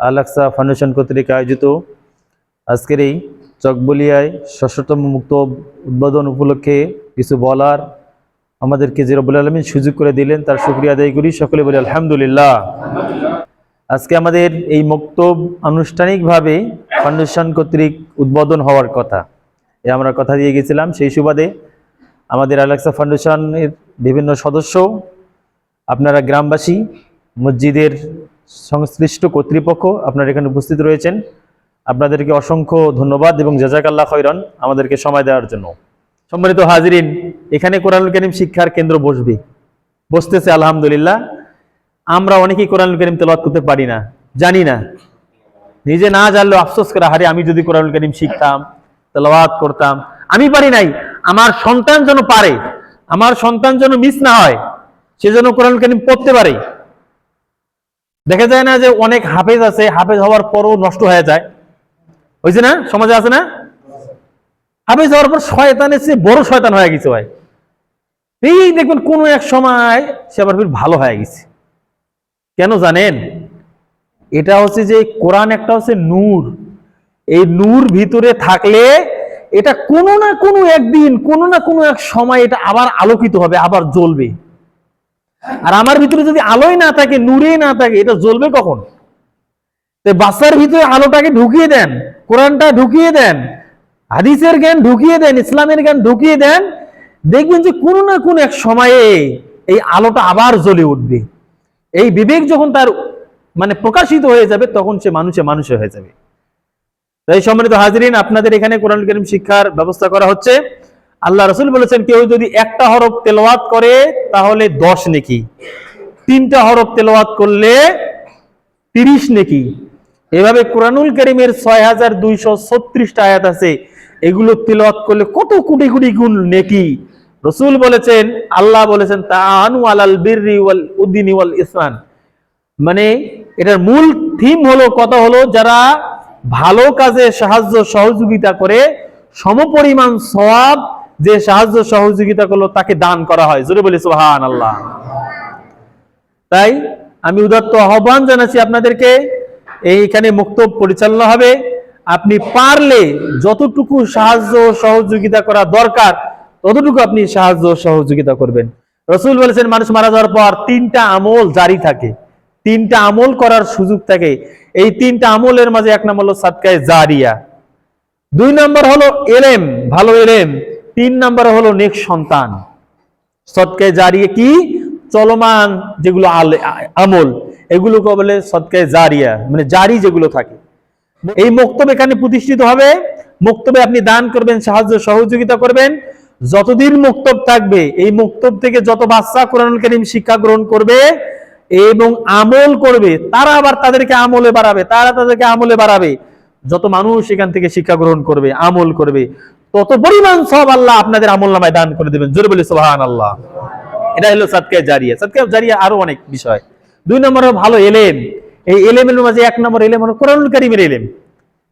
আলাক্সা foundation কর্তৃক আয়োজিত আজকের এই চকবলিয়ায় ষষ্ঠতম মুক্ত উদ্বোধন উপলক্ষে কিছু বলার আমাদেরকে যে রব্বুল আলমিন সুযোগ করে দিলেন, তার শুক্রিয়া আদায় করি। সকলে বলি আলহামদুলিল্লাহ। আজকে আমাদের এই মক্তব আনুষ্ঠানিকভাবে ফাউন্ডেশন কর্তৃক উদ্বোধন হওয়ার কথা। এ আমরা কথা দিয়ে গেছিলাম, সেই সুবাদে আমাদের আলেক্সা ফাউন্ডেশনের বিভিন্ন সদস্য, আপনারা গ্রামবাসী, মসজিদের সংশ্লিষ্ট কর্তৃপক্ষ আপনারা এখানে উপস্থিত রয়েছেন। আপনাদেরকে অসংখ্য ধন্যবাদ এবং জাজাকাল্লাহ খৈরন আমাদেরকে সময় দেওয়ার জন্য। সম্মানিত হাজিরিন, এখানে কোরআনুল করিম শিক্ষার কেন্দ্র বসবে। বসতেছে আলহামদুলিল্লাহ। আমরা অনেকেই কোরআনুল করিম তেলাওয়াত করতে পারি না, জানি না। নিজে না জানলেও আফসোস করে হারে আমি যদি কোরআনুল করিম শিখতাম, তেলাওয়াত করতাম। আমি পারি নাই। আমার সন্তান যেন পারে, আমার সন্তান যেন মিস না হয়, সে যেন কোরআনুল করিম পড়তে পারে। দেখা যায় না যে অনেক হাফেজ আছে, হাফেজ হওয়ার পরও নষ্ট হয়ে যায়। হয়েছে না? সমাজে আছে না? হাফেজ হওয়ার পর শয়তানের চেয়ে বড় শয়তান হয়ে গেছে ভাই। এই দেখবেন কোন এক সময় সে আবার ভালো হয়ে গেছে। কেন জানেন? এটা হচ্ছে যে কোরআন একটা হচ্ছে নূর। এই নূর ভিতরে থাকলে এটা কোনো না কোনো একদিন, কোনো না কোনো এক সময় এটা আবার আলোকিত হবে, আবার জ্বলবে। আর আমার ভিতরে যদি আলোই না থাকে, নূরে না থাকে, এটা জ্বলবে কখন? বাচ্চার ভিতরে আলোটাকে ঢুকিয়ে দেন, কোরআনটা ঢুকিয়ে দেন, হাদিসের জ্ঞান ঢুকিয়ে দেন, ইসলামের জ্ঞান ঢুকিয়ে দেন, দেখবেন যে কোনো না কোনো এক সময়ে এই আলোটা আবার জ্বলে উঠবে। এই বিবেক যখন তার মানে প্রকাশিত হয়ে যাবে, তখন সে মানুষে মানুষে হয়ে যাবে। তাই সম্মানিত হাজিরিন, আপনাদের এখানে কোরআন করিম শিক্ষার ব্যবস্থা করা হচ্ছে। আল্লাহ রসুল বলেছেন, কেউ যদি একটা হরফ তেলাওয়াত করে, তাহলে দশ নেকি। তিনটা হরফ তেলাওয়াত করলে তিরিশ নেকি। এভাবে কোরআনুল করিমের ছয় হাজার দুইশো ছত্রিশটা আয়াত আছে। এগুলো তেলাওয়াত করলে কত কোটি কোটি গুণ নেকি। রসুল বলেছেন, আল্লাহ বলেছেন, তাআনু আলাল বিররি ওয়াল উদ্দিনি ওয়াল ইসলাম মানে এটার মূল থিম হলো, কথা হলো যারা ভালো কাজে সাহায্য সহযোগিতা করে, সমপরিমাণ সওয়াব যে সাহায্য সহযোগিতা করল, তাকে দান করা হয়। জোরে বলি সুবহান আল্লাহ তাই আমি উদাত্ত আহ্বান জানাচ্ছি আপনাদেরকে, এইখানে মুক্ত পরিচালনা হবে। আপনি পারলে যতটুকু সাহায্য সহযোগিতা করা দরকার, ততটুকু আপনি সাহায্য সহযোগিতা করবেন। রসুল বলেছেন, মানুষ মারা যাওয়ার পর তিনটা আমল জারি থাকে। তিনটা আমল করার সুযোগ থাকে। এই তিনটা আমলের মাঝে এক নম্বর হলো সাদকায় জারিয়া। দুই নম্বর হলো এলেম, ভালো এলেম। তিন নম্বর হলো নেক সন্তান। সৎকায় জারিয়া কি? চলমান যেগুলো আমল, এগুলোকে বলে সৎকায় জারিয়া মানে জারি যেগুলো থাকে। এই মক্তব এখানে প্রতিষ্ঠিত হবে। মক্তবে আপনি দান করবেন, সাহায্য, সহযোগিতা করবেন। যতদিন মক্তব থাকবে, এই মক্তব থেকে যত বাচ্চা কোরআনুল করিম শিক্ষা গ্রহণ করবে এবং আমল করবে, তারা আবার তাদেরকে আমলে বাড়াবে, তারা তাদেরকে আমলে বাড়াবে। যত মানুষ এখান থেকে শিক্ষা গ্রহণ করবে, আমল করবে তত পরিমাণ সব আল্লাহ আপনাদের আমল নামায় দান করে দেবেন। জোরে বলি সোহান আল্লাহ এটা হলো সাদকায় জারিয়া। সাদকায় জারিয়া আরও অনেক বিষয়। দুই নম্বর ভালো এলেম। এই এলেমের মাঝে এক নম্বর এলেম হলো কোরআনুল কারিমের এলেম।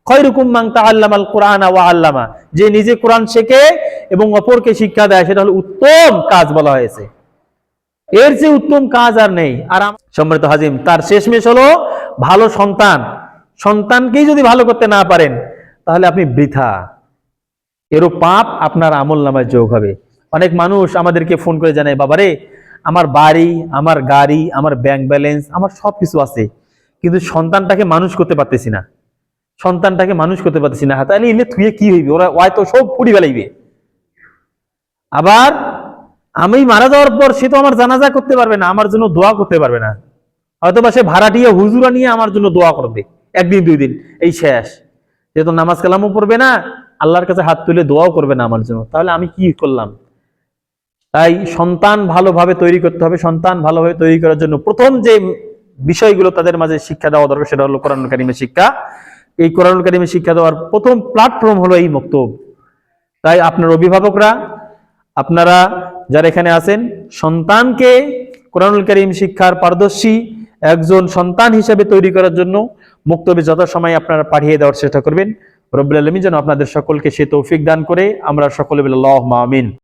খয়রুকুম মান তাআল্লামাল কোরআন ওয়া আল্লামা। যে নিজে কোরআন শেখে এবং অপরকে শিক্ষা দেয়, সেটা হলো উত্তম কাজ বলা হয়েছে। এর চেয়ে উত্তম কাজ আর নেই। আর সম্মানিত হাজিম, তার শেষমেশ হলো ভালো সন্তান। সন্তানকেই যদি ভালো করতে না পারেন, তাহলে আপনি বৃথা। এরও পাপ আপনার আমল নামায় যোগ হবে। অনেক মানুষ আমাদেরকে ফোন করে জানায়, বাবারে, আমার বাড়ি, আমার গাড়ি, আমার ব্যাংক ব্যালেন্স আমার সব কিছু আছে। কিন্তু সন্তানটাকে মানুষ করতে পারতেছি না। সন্তানটাকে মানুষ করতে পারতেছি না। তাহলে ইলে থুয়ে কি হইবে? ওরা হয়তো সব পুড়ি ফেলাইবে। আবার আমি মারা যাওয়ার পর সে তো আমার জানাজা করতে পারবে না, আমার জন্য দোয়া করতে পারবে না। হয়তো বা সে ভাড়াটিয়া হুজুরা নিয়ে আমার জন্য দোয়া করবে, একদিন দুই দিন, এই শেষ। যেহেতু নামাজ কালামও পড়বে না আল্লাহর কাছে হাত তুলে দোয়াও করবে না আমার জন্য। তাহলে আমি কি করলাম? তাই সন্তান ভালোভাবে তৈরি করতে হবে, সন্তান ভালোভাবে তৈরি করার জন্য প্রথম যে বিষয়গুলো তাদের মাঝে শিক্ষা দেওয়া দরকার, সেটা হলো কোরআন কারিমের শিক্ষা। এই কোরআন কারিমের শিক্ষা দেওয়ার প্রথম প্ল্যাটফর্ম হলো এই মক্তব। তাই আপনার অভিভাবকরা, আপনারা যারা এখানে আছেন, সন্তানকে কোরআনুল করিম শিক্ষার পারদর্শী একজন সন্তান হিসেবে তৈরি করার জন্য মুক্তবে যথাসময় আপনারা পাঠিয়ে দেওয়ার চেষ্টা করবেন। রব্বুল আলমী যেন আপনাদের সকলকে সে তৌফিক দান করে। আমরা সকলে বলে আল্লাহ আমিন।